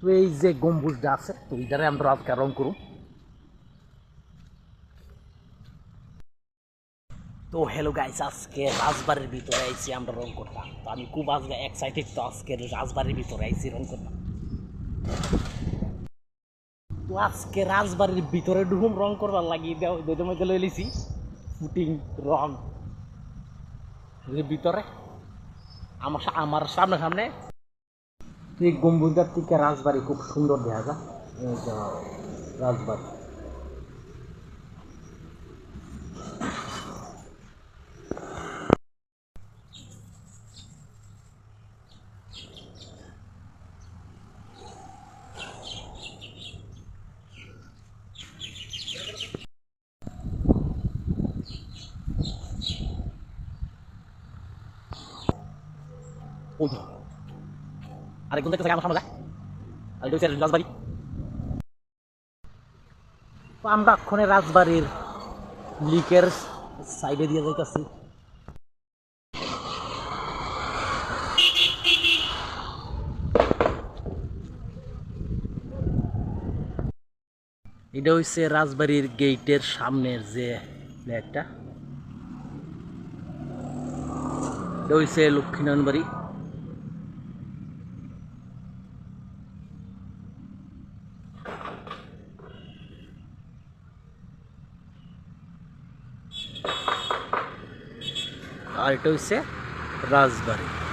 তো এই যে গম্বুজটা আছে, তো এইটারে আমরা আজকে রং করুম তো হ্যালো গাইস আজকে রাজবাড়ির ভিতরে আইছি, আমরা রং করতাম তো আমি খুব আজকে এক্সাইটেড তো আজকে রাজবাড়ির ভিতরে আইছি, রং করতাম তো আজকে রাজবাড়ির ভিতরে ঢুকুম, রং করবার লাগিয়ে দেওয়া দুইটার মধ্যে লই লিছি ফুটিং রং। ভিতরে, আমার আমার সামনে সামনে এই গম্বুজটার থেকে রাজবাড়ি খুব সুন্দর দেখা যায়। রাজবাড়ি। ওই যে। আরেকজন দেখতে আমার সামনে যায়? আর এটা রাজবাড়ি। আমরা এক্ষণে রাজবাড়ির লিকের সাইডে দিয়ে যাইতেছি। এটা হচ্ছে রাজবাড়ির গেটের সামনের যে ফ্ল্যাটটা। এটা হচ্ছে লক্ষ্মীনারায়ণ বাড়ি। আর এটা হচ্ছে রাজবাড়ি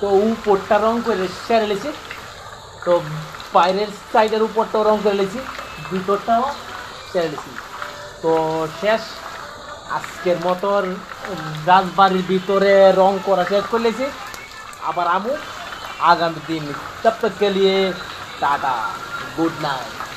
তো উপরটা রং করে সেরে লেছি। তো বাইরের সাইডের উপরটাও রং করে লেছি ভিতরটাও সেরে লেছি। তো শেষ, আজকের মতো রাজবাড়ির ভিতরে রং করা শেষ করে লেছি। আবার আমু, আগামী দিন তব তক কে লিয়ে টাটা, গুড নাইট।